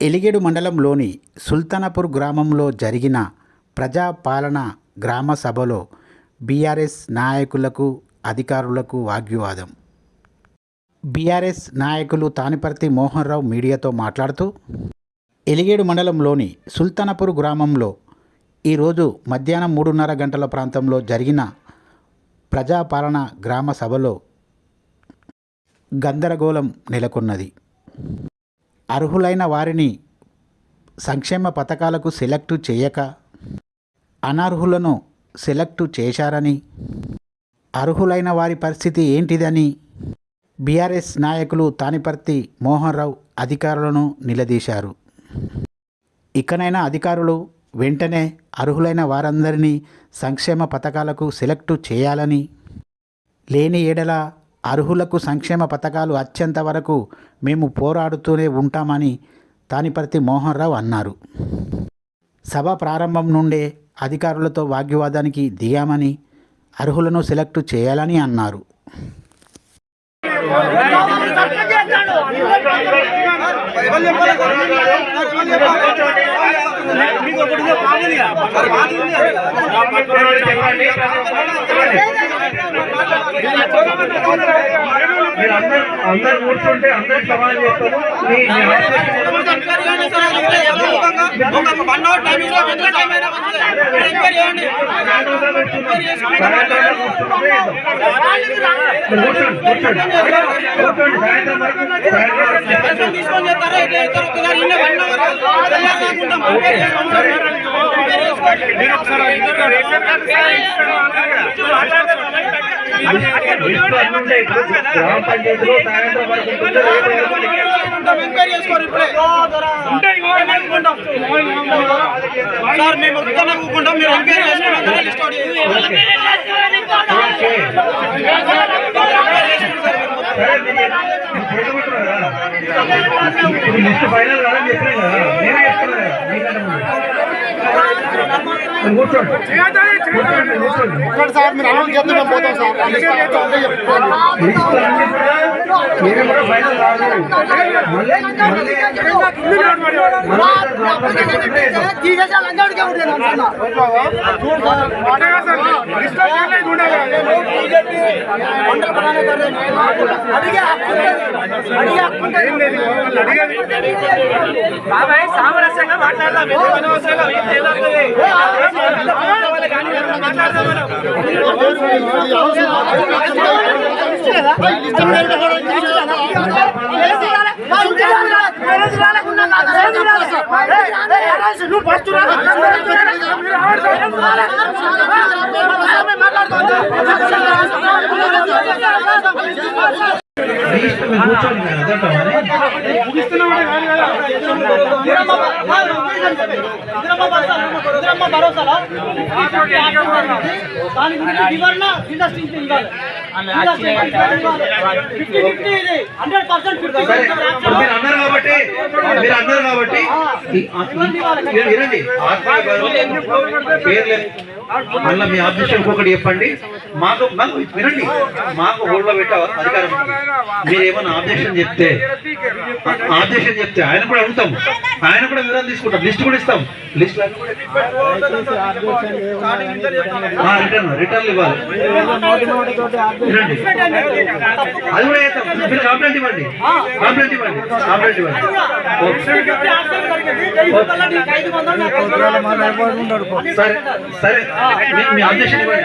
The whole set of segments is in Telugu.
ఎలిగేడు మండలంలోని సుల్తానపూర్ గ్రామంలో జరిగిన ప్రజాపాలన గ్రామ సభలో బీఆర్ఎస్ నాయకులకు అధికారులకు వాగ్వివాదం. బీఆర్ఎస్ నాయకులు తానిపర్తి మోహన్ రావు మీడియాతో మాట్లాడుతూ ఎలిగేడు మండలంలోని సుల్తానపూర్ గ్రామంలో ఈరోజు మధ్యాహ్నం మూడున్నర గంటల ప్రాంతంలో జరిగిన ప్రజాపాలన గ్రామ సభలో గందరగోళం నెలకొన్నది. అర్హులైన వారిని సంక్షేమ పథకాలకు సెలెక్టు చేయక అనర్హులను సెలెక్టు చేశారని అర్హులైన వారి పరిస్థితి ఏంటిదని బీఆర్ఎస్ నాయకులు తానిపర్తి మోహన్ రావు అధికారులను నిలదీశారు. ఇకనైనా అధికారులు వెంటనే అర్హులైన వారందరినీ సంక్షేమ పథకాలకు సెలెక్టు చేయాలని లేని ఏడల అర్హులకు సంక్షేమ పథకాలు అత్యంత వరకు మేము పోరాడుతూనే ఉంటామని తానిపర్తి మోహన్ రావు అన్నారు. సభ ప్రారంభం నుండే అధికారులతో వాగ్వివాదానికి దిగామని అర్హులను సెలెక్ట్ చేయాలని అన్నారు. మీరు అందరు అందరు కూర్చుంటే అందరికి సమాధానం చేస్తారు సాయంత్రం వరకు గ్రామ పంచాయతీలో సాయంత్రం వరకు సార్ మేము వద్దన్నా కూకుంటాం. మీరు ఎంక్వైరీ చేసుకోవడం లిస్ట్ అవుట్ చేయండి. లిస్ట్ ఫైనల్ కదా చెప్పినాయి కదా. నేనే చెప్తున్నా కదా మీకంటే ముందు మీరు కూర్చోండి కూర్చోండి కూర్చోండి సార్ మీరు అనౌన్స్ చేస్తే మేము పోతాం సార్ ఆ లిస్ట్ అంతా ఉంటే చెప్తాను. లిస్ట్ అన్ని కూడా మీరు కూడా ఫైనల్ కాదు మళ్ళీ మళ్ళీ తీసేసి లంచాడికే ఉండేది అంటున్నా. మండల ప్రధాన కార్యదర్శి అడిగే హక్కు ఉంది. అడిగే హక్కు ఉంది. బాబాయ్ సామరస్యంగా మాట్లాడదాం ఎందుకు అనవసరంగా వీళ్ళు ఏదవుతుంది? కానీ మాట్లాడదాం మనం. లిస్ట్ మీద కూడా తీసేయాలా? నువ్వు ఫస్ట్ రా. లిస్ట్ మీరు దాని గురించి వివరణ ఇండస్ట్రీ ఇవ్వాలి ఫిఫ్టీ ఫిఫ్టీ ఇది హండ్రెడ్ పర్సెంట్ మీరు అన్నారు కాబట్టి మీరు అన్నారు కాబట్టి ఈ- ఈ- వినండి ఆత్మీయ మళ్ళీ మీ ఆఫీస్ ఒకటి చెప్పండి. మాకు మాకు వినండి. మాకు ఊళ్ళో పెట్టే అధికారం ఉంది. మీరు ఏమైనా ఆబ్జెక్షన్ చెప్తే ఆబ్జెక్షన్ చెప్తే ఆయన కూడా అడుగుతాం ఆయన కూడా వివరాలు తీసుకుంటాం. లిస్ట్ కూడా ఇస్తాం. లిస్ట్ రిటర్న్ రిటర్న్ ఇవ్వాలి. వినండి అది కూడా చేస్తాం. మీరు కంప్లైంట్ ఇవ్వండి. కంప్లైంట్ ఇవ్వండి. కంప్లైంట్ ఇవ్వండి. సరే సరే. మీ- మీ ఆబ్జెక్షన్ ఇవ్వండి.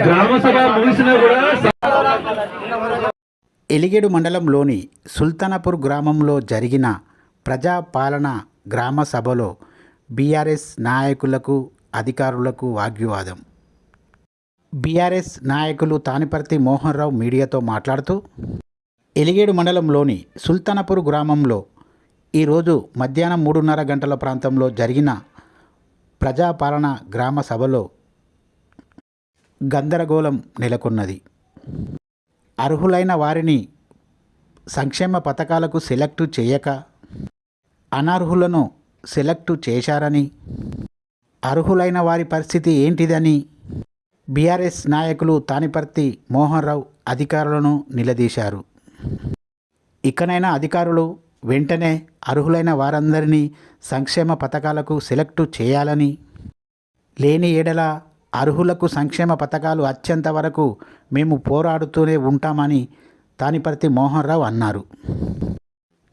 గ్రామ సభ ముగిసినా కూడా ఎలిగేడు మండలంలోని సుల్తానపూర్ గ్రామంలో జరిగిన ప్రజాపాలన గ్రామ సభలో బీఆర్ఎస్ నాయకులకు అధికారులకు వాగ్వివాదం. బీఆర్ఎస్ నాయకులు తానిపర్తి మోహన్ రావు మీడియాతో మాట్లాడుతూ ఎలిగేడు మండలంలోని సుల్తానపూర్ గ్రామంలో ఈరోజు మధ్యాహ్నం మూడున్నర గంటల ప్రాంతంలో జరిగిన ప్రజాపాలన గ్రామ సభలో గందరగోళం నెలకొన్నది. అర్హులైన వారిని సంక్షేమ పథకాలకు సెలెక్టు చేయక అనర్హులను సెలెక్టు చేశారని అర్హులైన వారి పరిస్థితి ఏంటిదని బీఆర్ఎస్ నాయకులు తానిపర్తి మోహన్ రావు అధికారులను నిలదీశారు. ఇకనైనా అధికారులు వెంటనే అర్హులైన వారందరినీ సంక్షేమ పథకాలకు సెలెక్టు చేయాలని. లేని ఏడల అర్హులకు సంక్షేమ పథకాలు అత్యంత వరకు మేము పోరాడుతూనే ఉంటామని తానిపర్తి మోహన్ రావు అన్నారు.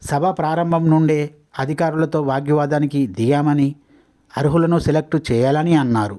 సభ ప్రారంభం నుండే అధికారులతో వాగ్వివాదానికి దిగామని అర్హులను సెలెక్టు చేయాలని అన్నారు.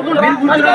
Aku.